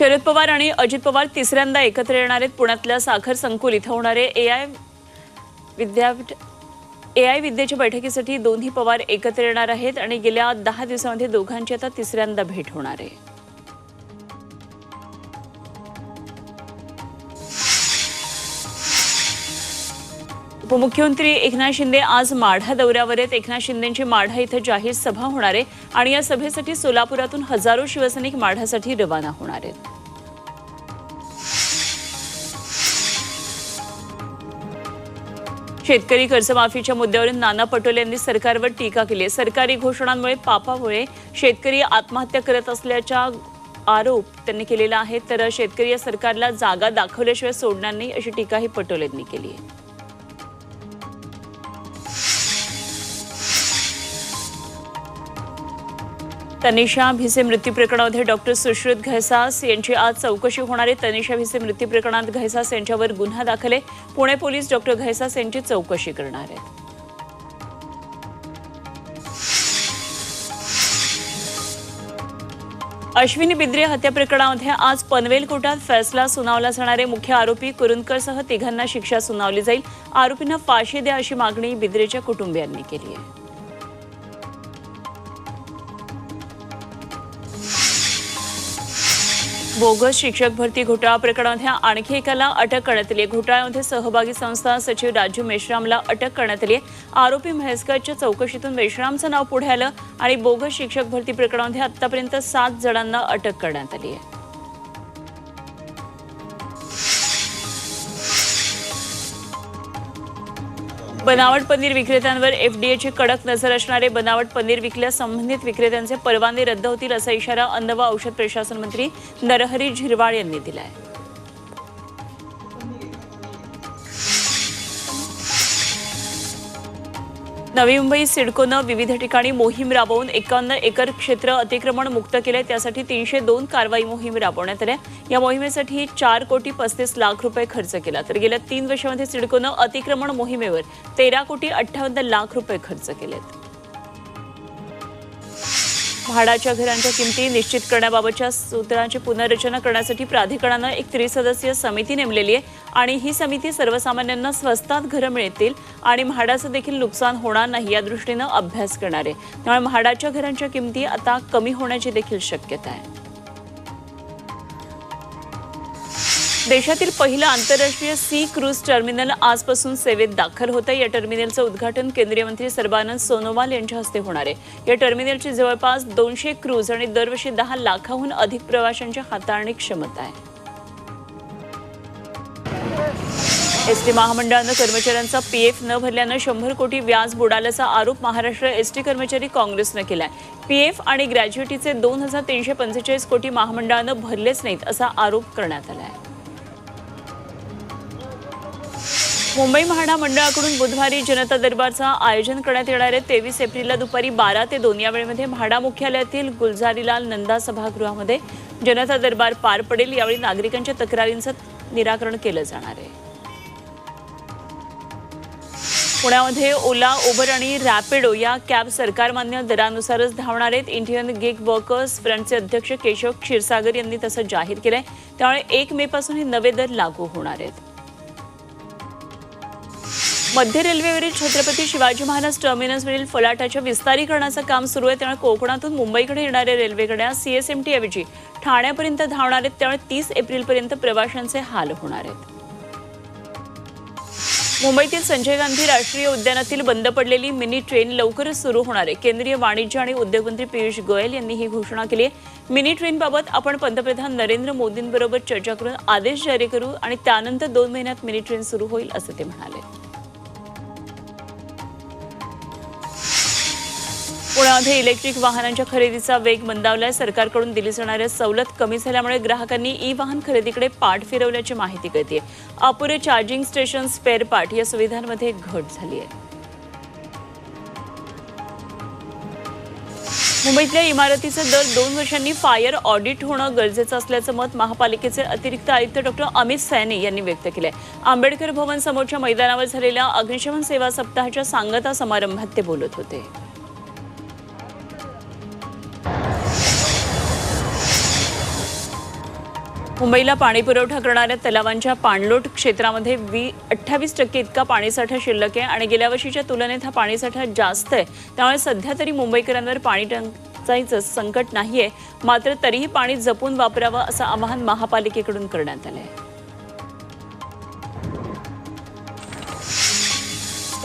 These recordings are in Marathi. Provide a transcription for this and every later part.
शरद पवार आणि अजित पवार तिसऱ्यांदा एकत्र येणार आहेत. पुण्यातल्या साखर संकुल इथं होणारे ए आय विद्यापीठ ए आय विद्येच्या बैठकीसाठी दोन्ही पवार एकत्र येणार आहेत आणि गेल्या दहा दिवसामध्ये दोघांची आता तिसऱ्यांदा भेट होणार आहे. उपमुख्यमंत्री एकनाथ शिंदे आज माढा दौऱ्यावर आहेत. एकनाथ शिंदेंची माढा इथं जाहीर सभा होणार आहे आणि या सभेसाठी सोलापुरातून हजारो शिवसैनिक माढासाठी रवाना होणार आहेत. शेतकरी कर्जमाफीच्या मुद्द्यावरून नाना पटोले यांनी सरकारवर टीका केली आहे. सरकारी घोषणांमुळे पापामुळे शेतकरी आत्महत्या करत असल्याचा आरोप त्यांनी केलेला आहे. तर शेतकरी या सरकारला जागा दाखवल्याशिवाय सोडणार नाही अशी टीकाही पटोलेंनी केली आहे. तनिषा भिसे मृत्यू प्रकरणामध्ये डॉक्टर सुश्रुत घैसास यांची आज चौकशी होणार आहे. तनिषा भिसे मृत्यू प्रकरणात घैसास यांच्यावर गुन्हा दाखल आहे. पुणे पोलीस डॉक्टर घैसास यांची चौकशी करणार आहेत. अश्विनी बिद्रे हत्या प्रकरणामध्ये आज पनवेल कोर्टात फैसला सुनावला जाणारे मुख्य आरोपी कुरुंदकरसह तिघांना शिक्षा सुनावली जाईल. आरोपींना फाशी द्या अशी मागणी बिद्रेच्या कुटुंबियांनी केली आहे. बोगस शिक्षक भरती घोटाळा प्रकरणातल्या आणखी एकाला अटक करण्यात आली आहे. घोटाळ्यामध्ये सहभागी संस्था सचिव राजू मेश्रामला अटक करण्यात आली आहे. आरोपी महेशगडच्या चौकशीतून मेश्रामचं नाव पुढे आलं आणि बोगस शिक्षक भरती प्रकरणामध्ये आतापर्यंत सात जणांना अटक करण्यात आली आहे. बनावट पनीर विक्रेत्यांवर एफडीएची कडक नजर असणारे बनावट पनीर विकल्यास संबंधित विक्रेत्यांचे परवाने रद्द होतील असा इशारा अन्न व औषध प्रशासन मंत्री नरहरी झिरवाळ यांनी दिला आहे नवी मुंबई सिडकोनं विविध ठिकाणी मोहीम राबवून एकावन्न एकर क्षेत्र अतिक्रमण मुक्त केलंय. त्यासाठी तीनशे दोन कारवाई मोहीम राबवण्यात आल्या. या मोहिमेसाठी चार कोटी पस्तीस लाख रुपये खर्च केला. तर गेल्या तीन वर्षामध्ये सिडकोनं अतिक्रमण मोहिमेवर तेरा कोटी अठ्ठावन्न लाख रुपये खर्च केलेत. म्हाडाच्या घरांच्या किमती निश्चित करण्याबाबतच्या सूत्रांची पुनर्रचना करण्यासाठी प्राधिकरणानं एक त्रिसदस्यीय समिती नेमलेली आहे आणि ही समिती सर्वसामान्यांना स्वस्तात घरं मिळतील आणि म्हाडाचं देखील नुकसान होणार नाही या दृष्टीनं अभ्यास करणार. आहे त्यामुळे म्हाडाच्या घरांच्या किमती आता कमी होण्याची देखील शक्यता आहे. देशातील पहिलं आंतरराष्ट्रीय सी क्रूज टर्मिनल आजपासून सेवेत दाखल होतं या टर्मिनलचं उद्घाटन केंद्रीय मंत्री सर्बानंद सोनोवाल यांच्या हस्ते होणार आहे. या टर्मिनलची जवळपास दोनशे क्रूज आणि दरवर्षी दहा लाखाहून अधिक प्रवाशांची हाताळणी क्षमता आहे. एस टी महामंडळानं कर्मचाऱ्यांचा पीएफ न भरल्यानं शंभर कोटी व्याज बुडाल्याचा आरोप महाराष्ट्र एस टी कर्मचारी काँग्रेसनं केलाय. पीएफ आणि ग्रॅज्युएटीचे दोन हजार तीनशे पंचेचाळीस कोटी महामंडळानं भरलेच नाहीत असा आरोप करण्यात आला आहे मुंबई म्हाडा मंडळाकडून बुधवारी जनता दरबारचं आयोजन करण्यात येणार आहे. तेवीस एप्रिलला दुपारी बारा ते दोन या वेळेमध्ये म्हाडा मुख्यालयातील गुलजारीलाल नंदा सभागृहामध्ये जनता दरबार पार पडेल. यावेळी नागरिकांच्या तक्रारींचं निराकरण केलं जाणार आहे. पुण्यामध्ये ओला उबर आणि रॅपिडो या कॅब सरकारमान्य दरानुसारच धावणार आहेत. इंडियन गिग वर्कर्स फ्रंटचे अध्यक्ष केशव क्षीरसागर यांनी तसं जाहीर केलंय. त्यामुळे एक मे पासून हे नवे दर लागू होणार आहेत. मध्य रेल्वेवरील छत्रपती शिवाजी महाराज टर्मिनसवरील फलाटाच्या विस्तारीकरणाचं काम सुरू आहे. त्यामुळे कोकणातून मुंबईकडे येणाऱ्या रेल्वेगाड्या सीएसएमटी ऐवजी ठाण्यापर्यंत धावणार आहेत. त्यामुळे तीस एप्रिलपर्यंत प्रवाशांचे हाल होणार आहेत. मुंबईतील संजय गांधी राष्ट्रीय उद्यानातील बंद पडलेली मिनी ट्रेन लवकरच सुरू होणार आहे. केंद्रीय वाणिज्य आणि उद्योग मंत्री पियुष गोयल यांनी ही घोषणा केली आहे. मिनी ट्रेनबाबत आपण पंतप्रधान नरेंद्र मोदींबरोबर चर्चा करून आदेश जारी करू आणि त्यानंतर दोन महिन्यात मिनी ट्रेन सुरू होईल असं ते म्हणाले. पुण्यामध्ये इलेक्ट्रिक वाहनांच्या खरेदीचा वेग मंदावलाय. सरकारकडून दिली जाणाऱ्या सवलत कमी झाल्यामुळे ग्राहकांनी ई वाहन खरेदीकडे पाठ फिरवल्याची माहिती कळते अपुरे चार्जिंग स्टेशन स्पेअर पार्ट या सुविधांमध्ये घट झाली आहे मुंबईतल्या इमारतीचं दर दोन वर्षांनी फायर ऑडिट होणं गरजेचं असल्याचं मत महापालिकेचे अतिरिक्त आयुक्त डॉक्टर अमित सैनी यांनी व्यक्त केलंय. आंबेडकर भवन समोरच्या मैदानावर झालेल्या अग्निशमन सेवा सप्ताहाच्या सांगता समारंभात ते बोलत होते. मुंबईला पाणी पुरवठा करणाऱ्या तलावांच्या पाणलोट क्षेत्रामध्ये वी अठ्ठावीस टक्के इतका पाणीसाठा शिल्लक आहे आणि गेल्या वर्षीच्या तुलनेत हा पाणीसाठा जास्त आहे. त्यामुळे सध्या तरी मुंबईकरांवर पाणी टंचाईचं संकट नाहीये. मात्र तरीही पाणी जपून वापरावं असं आवाहन महापालिकेकडून करण्यात आलं आहे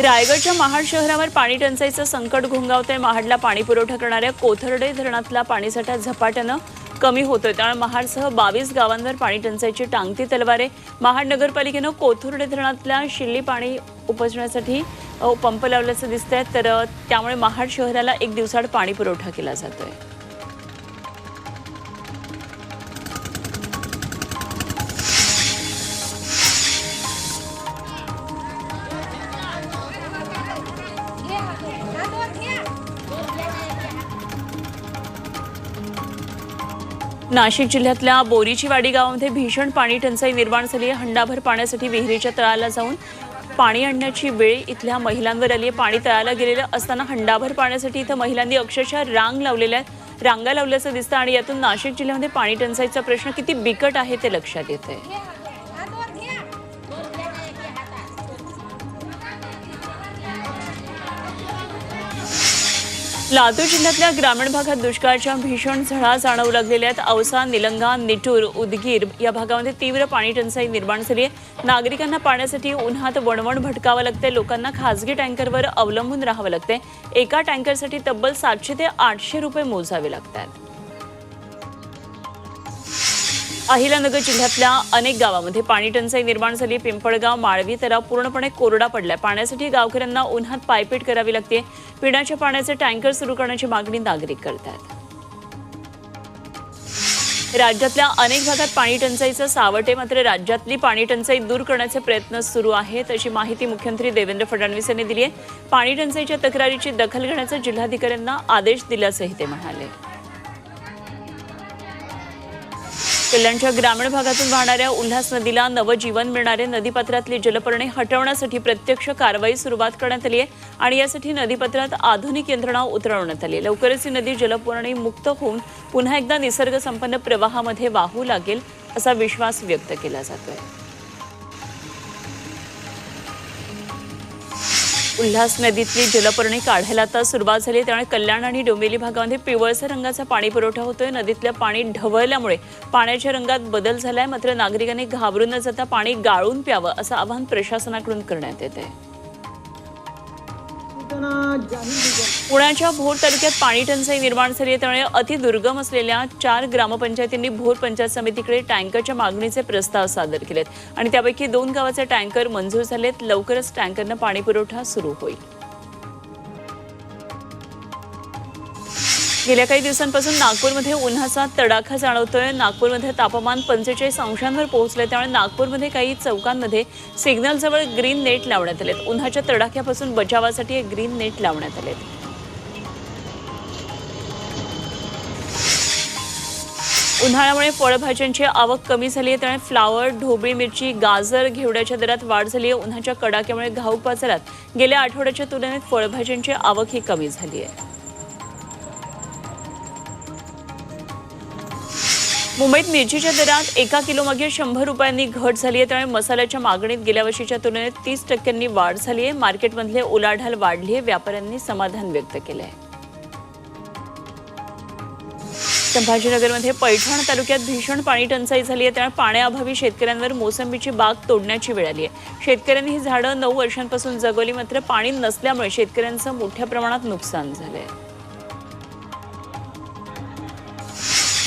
रायगडच्या महाड शहरावर पाणी टंचाईचं संकट घोंगावतंय. महाडला पाणी पुरवठा करणाऱ्या कोथर्डे धरणातला पाणीसाठा झपाट्यानं कमी होतोय. त्यामुळे महाडसह बावीस गावांवर पाणी टंचाईची टांगती तलवारे महाड नगरपालिकेनं कोथुर्डे धरणातल्या शिल्ली पाणी उपजण्यासाठी पंप लावल्याचं दिसत आहे तर त्यामुळे महाड शहराला एक दिवसाआड पाणी पुरवठा केला जातोय. नाशिक जिल्ह्यातल्या बोरीचीवाडी गावामध्ये भीषण पाणी टंचाई निर्माण झाली आहे. हंडाभर पाण्यासाठी विहिरीच्या तळाला जाऊन पाणी आणण्याची वेळ इथल्या महिलांवर आली आहे. पाणी तळाला गेलेलं असताना हंडाभर पाण्यासाठी इथं महिलांनी अक्षरशः रांग लावलेल्या आहेत. रांगा लावल्याचं दिसतं आणि यातून नाशिक जिल्ह्यामध्ये पाणी टंचाईचा प्रश्न किती बिकट आहे ते लक्षात येत आहे लातूर जिल्ह्यातल्या ग्रामीण भागात दुष्काळाच्या भीषण झळा जाणवू लागलेल्या आहेत. औसा निलंगा निटूर उदगीर या भागामध्ये तीव्र पाणी टंचाई निर्माण झाली आहे. नागरिकांना पाण्यासाठी उन्हात वणवण भटकावं लागतंय. लोकांना खासगी टँकरवर अवलंबून राहावं लागतंय. एका टँकरसाठी तब्बल सातशे ते आठशे रुपये मोजावे लागत आहेत अहिलानगर जिल्ह्यातल्या अनेक गावामध्ये पाणी टंचाई निर्माण झाली. पिंपळगाव माळवी तलाव पूर्णपणे कोरडा पडलाय. पाण्यासाठी गावकऱ्यांना उन्हात पायपीट करावी लागते. पिण्याच्या पाण्याचे टँकर सुरू करण्याची मागणी नागरिक करतात. राज्यातल्या अनेक भागात पाणी टंचाईचं सावट आहे मात्र राज्यातली पाणी टंचाई दूर करण्याचे प्रयत्न सुरू आहेत अशी माहिती मुख्यमंत्री देवेंद्र फडणवीस यांनी दिली आहे. पाणी टंचाईच्या तक्रारीची दखल घेण्याचा जिल्हाधिकाऱ्यांना आदेश दिल्याचंही ते म्हणाले. कल्याणच्या ग्रामीण भागातून वाहणाऱ्या उल्हास नदीला नवजीवन मिळणारे नदीपात्रातली जलपर्णे हटवण्यासाठी प्रत्यक्ष कारवाई सुरुवात करण्यात आली आहे आणि यासाठी नदीपात्रात आधुनिक यंत्रणा उतरवण्यात आली आहे. लवकरच ही नदी जलपर्णी मुक्त होऊन पुन्हा एकदा निसर्गसंपन्न प्रवाहामध्ये वाहू लागेल असा विश्वास व्यक्त केला जातोय. उल्हास नदीतली जलपर्णी काढायला आता सुरुवात झाली त्यामुळे कल्याण आणि डोंबिवली भागामध्ये पिवळसर रंगाचा पाणी पुरवठा होतोय. नदीतल्या पाणी ढवळल्यामुळे पाण्याच्या रंगात बदल झालाय. मात्र नागरिकांनी घाबरून न जाता पाणी गाळून प्यावं असं आवाहन प्रशासनाकडून करण्यात येत आहे पुण्याच्या भोर तालुक्यात पाणी टंचाई निर्माण झाली आहे. त्यामुळे अतिदुर्गम असलेल्या चार ग्रामपंचायतींनी भोर पंचायत समितीकडे टँकरच्या मागणीचे प्रस्ताव सादर केलेत. आणि त्यापैकी दोन गावाचे टँकर मंजूर झालेत. लवकरच टँकरनं पाणीपुरवठा सुरू होईल. गेल्या काही दिवसांपासून नागपूरमध्ये उन्हाचा तडाखा जाणवतोय. नागपूरमध्ये तापमान पंचेचाळीस अंशांवर पोहोचलंय. त्यामुळे नागपूरमध्ये काही चौकांमध्ये सिग्नलजवळ ग्रीन नेट लावण्यात आलेत. उन्हाच्या तडाख्यापासून बचावासाठी हे ग्रीन नेट लावण्यात आलेत. उन्हाळ्यामुळे फळभाज्यांची आवक कमी झाली आहे त्यामुळे फ्लावर ढोबळी मिरची गाजर घेवड्याच्या दरात वाढ झाली आहे उन्हाच्या कडाक्यामुळे घाऊक बाजारात गेल्या आठवड्याच्या तुलनेत फळभाज्यांची आवक ही कमी झाली आहे मुंबईत मिरचीच्या दरात एका किलोमागे शंभर रुपयांनी घट झाली आहे. त्यामुळे मसाल्याच्या मागणीत गेल्या वर्षीच्या तुलनेत तीस टक्क्यांनी वाढ झाली आहे. मार्केटमधले उलाढाल वाढली आहे. व्यापाऱ्यांनी समाधान व्यक्त केलं आहे. संभाजीनगरमध्ये पैठण तालुक्यात भीषण पाणी टंचाई झाली आहे. त्यामुळे पाण्याअभावी शेतकऱ्यांवर मोसंबीची बाग तोडण्याची वेळ आली आहे. शेतकऱ्यांनी ही झाडं नऊ वर्षांपासून जगवली. मात्र पाणी नसल्यामुळे शेतकऱ्यांचं मोठ्या प्रमाणात नुकसान झालं आहे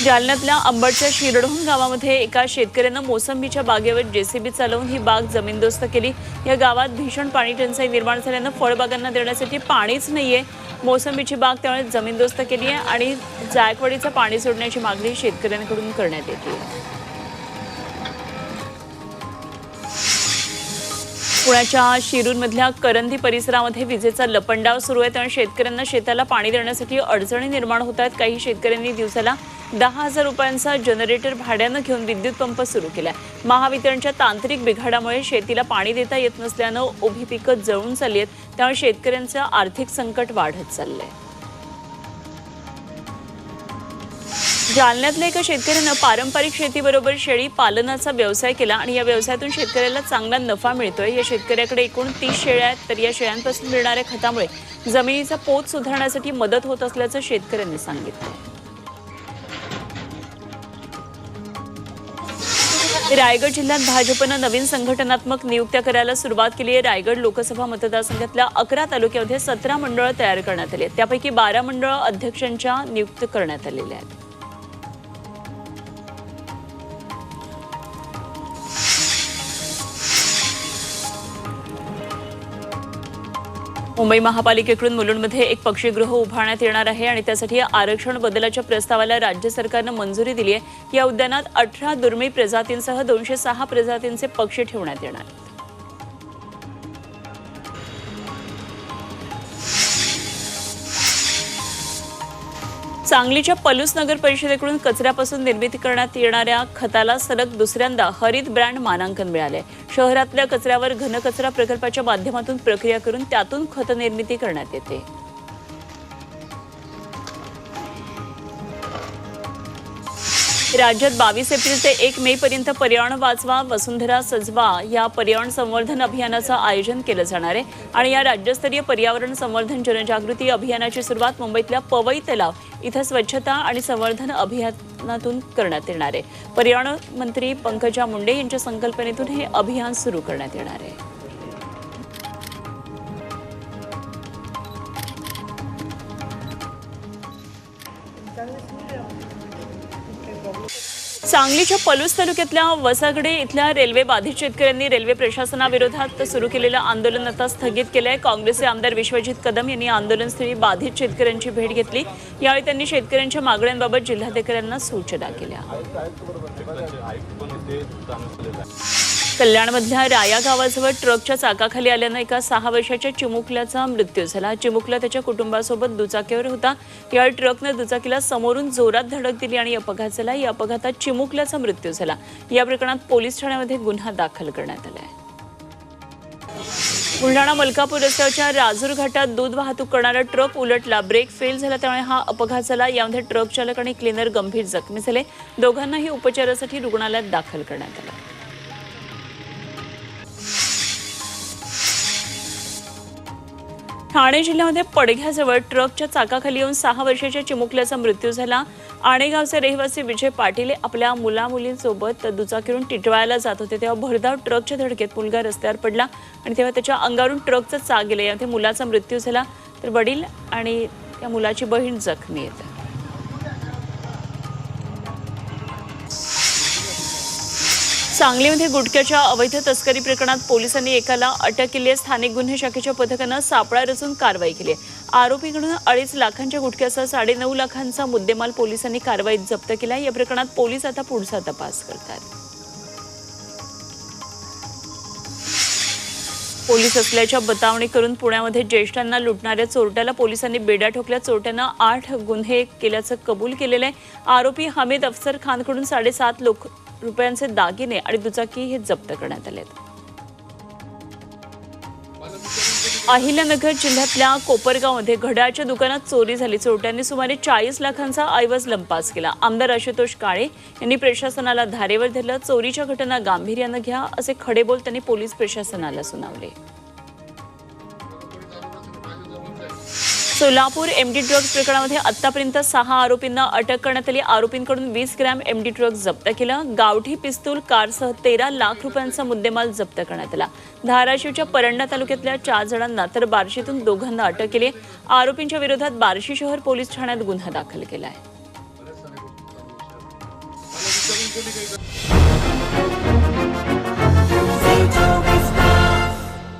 जालन्यातल्या अंबडच्या शिरडहून गावामध्ये एका शेतकऱ्यानं मोसंबीच्या बागेवर जेसीबी चालवून ही बाग जमीनदोस्त केली. या गावात भीषण पाणी टंचाई निर्माण झाल्यानं फळबागांना देण्यासाठी पाणीच नाहीये. मोसंबीची बाग त्यामुळे जमीनदोस्त केली आहे आणि जायकवाडीचं पाणी सोडण्याची मागणी शेतकऱ्यांकडून करण्यात येते पुण्याच्या शिरूरमधल्या करंदी परिसरामध्ये विजेचा लपंडाव सुरू आहे. त्यामुळे शेतकऱ्यांना शेताला पाणी देण्यासाठी अडचणी निर्माण होत आहेत. काही शेतकऱ्यांनी दिवसाला दहा हजार रुपयांचा जनरेटर भाड्यानं घेऊन विद्युत पंप सुरू केला महावितरणच्या तांत्रिक बिघाडामुळे शेतीला पाणी देता येत नसल्यानं उभी पिकं जळून चालली आहेत. त्यामुळे शेतकऱ्यांचं आर्थिक संकट वाढत चाललंय. जालन्यातल्या एका शेतकऱ्यानं पारंपरिक शेतीबरोबर शेळी पालनाचा व्यवसाय केला आणि या व्यवसायातून शेतकऱ्याला चांगला नफा मिळतोय. या शेतकऱ्याकडे एकूण तीस शेळ्या आहेत तर या शेळ्यांपासून मिळणाऱ्या खतामुळे जमिनीचा पोत सुधारण्यासाठी मदत होत असल्याचं शेतकऱ्यांनी सांगितलं. रायगड जिल्ह्यात भाजपनं नवीन संघटनात्मक नियुक्त्या करायला सुरुवात केली आहे. रायगड लोकसभा मतदारसंघातल्या अकरा तालुक्यामध्ये सतरा मंडळं तयार करण्यात आली आहेत. त्यापैकी बारा मंडळं अध्यक्षांच्या नियुक्त करण्यात आलेल्या आहेत. मुंबई महापालिकेकडून मुलुंडमध्ये एक पक्षीगृह उभारण्यात येणार आहे आणि त्यासाठी आरक्षण बदलाच्या प्रस्तावाला राज्य सरकारनं मंजुरी दिली आहे या उद्यानात अठरा दुर्मिळ प्रजातींसह दोनशे सहा प्रजातींचे पक्षी ठेवण्यात येणार आहेत. सांगलीच्या पलूस नगर परिषदेकडून कचऱ्यापासून निर्मिती करण्यात येणाऱ्या खताला सलग दुसऱ्यांदा हरित ब्रँड मानांकन मिळाले. शहरातल्या कचऱ्यावर घनकचरा प्रकल्पाच्या माध्यमातून प्रक्रिया करून त्यातून खत निर्मिती करण्यात येते. राज्यात बावीस एप्रिल ते एक मे पर्यंत पर्यावरण वाचवा वसुंधरा सजवा या पर्यावरण संवर्धन अभियानाचं आयोजन केलं जाणार आहे. आणि या राज्यस्तरीय पर्यावरण संवर्धन जनजागृती अभियानाची सुरुवात मुंबईतल्या पवई तलाव इथं स्वच्छता आणि संवर्धन अभियानातून करण्यात येणार आहे. पर्यावरण मंत्री पंकजा मुंडे यांच्या संकल्पनेतून हे अभियान सुरू करण्यात येणार आहे. सांगलीच्या पलूस तालुक्यातल्या वसागडे इथल्या रेल्वे बाधित शेतकऱ्यांनी रेल्वे प्रशासनाविरोधात सुरू केलेलं आंदोलन आता स्थगित केलंय. काँग्रेसचे आमदार विश्वजित कदम यांनी आंदोलनस्थळी बाधित शेतकऱ्यांची भेट घेतली. यावेळी त्यांनी शेतकऱ्यांच्या मागण्यांबाबत जिल्हाधिकाऱ्यांना सूचना केल्या. कल्याणमधल्या राया गावाजवळ ट्रकच्या चाकाखाली आल्यानं एका सहा वर्षाच्या चिमुकल्याचा मृत्यू झाला. चिमुकला त्याच्या कुटुंबासोबत दुचाकीवर होता. यावेळी ट्रकनं दुचाकीला समोरून जोरात धडक दिली आणि अपघात झाला. या अपघातात चिमुकल्याचा मृत्यू झाला. या प्रकरणात पोलीस ठाण्यामध्ये गुन्हा दाखल करण्यात आला आहे. बुलढाणा मलकापूर रस्त्याच्या राजूर घाटात दूध वाहतूक करणारा ट्रक उलटला. ब्रेक फेल झाला त्यामुळे हा अपघात झाला. यामध्ये ट्रक चालक आणि क्लिनर गंभीर जखमी झाले. दोघांनाही उपचारासाठी रुग्णालयात दाखल करण्यात आलं. ठाणे जिल्ह्यामध्ये पडघ्याजवळ ट्रकच्या चाकाखाली येऊन सहा वर्षाच्या चिमुकल्याचा मृत्यू झाला. आणेगावचे रहिवासी विजय पाटील हे आपल्या मुलामुलींसोबत दुचाकीवरून टिटवायला जात होते. तेव्हा भरधाव ट्रकच्या धडकेत मुलगा रस्त्यावर पडला आणि तेव्हा त्याच्या अंगावरून ट्रकचं चाक गेलं. यामध्ये मुलाचा मृत्यू झाला. तर वडील आणि त्या मुलाची बहीण जखमी येतात सांगलीमध्ये गुटख्याच्या अवैध तस्करी प्रकरणात पोलिसांनी एकाला अटक केली आहे. स्थानिक गुन्हे शाखेच्या पथकानं सापळा रचून कारवाई केली आहे. आरोपीकडून अडीच लाखांच्या गुटख्यासह साडेनऊ लाखांचा मुद्देमाल पोलिसांनी कारवाईत जप्त केला या प्रकरणात पोलीस आता पुढचा तपास करतात. पोलीस असल्याच्या बतावणी करून पुण्यामध्ये ज्येष्ठांना लुटणाऱ्या चोरट्याला पोलिसांनी बेड्या ठोकल्या. चोरट्यानं आठ गुन्हे केल्याचं कबूल केलेलं आहे. आरोपी हमीद अफसर खानकडून साडेसात लोक रुपयांचे दागिने आणि दुचाकी हे जप्त करण्यात आले आहेत. अहिल्यानगर जिल्ह्यातल्या कोपरगावमध्ये घड्याळच्या दुकानात चोरी झाली. चोरट्यांनी सुमारे चाळीस लाखांचा ऐवज लंपास केला. आमदार आशुतोष काळे यांनी प्रशासनाला धारेवर धरलं. चोरीच्या घटना गांभीर्यानं घ्या असे खडेबोल त्यांनी पोलीस प्रशासनाला सुनावले. सोलापूर एमडी ड्रग्ज प्रकरणामध्ये आतापर्यंत सहा आरोपींना अटक करण्यात आली. आरोपींकडून वीस ग्रॅम एमडी ड्रग्ज जप्त केलं. गावठी पिस्तूल कारसह तेरा लाख रुपयांचा मुद्देमाल जप्त करण्यात आला. धाराशिवच्या परंडा तालुक्यातल्या चार जणांना तर बार्शीतून दोघांना अटक केली. आरोपींच्या विरोधात बार्शी शहर पोलीस ठाण्यात गुन्हा दाखल केला आहे.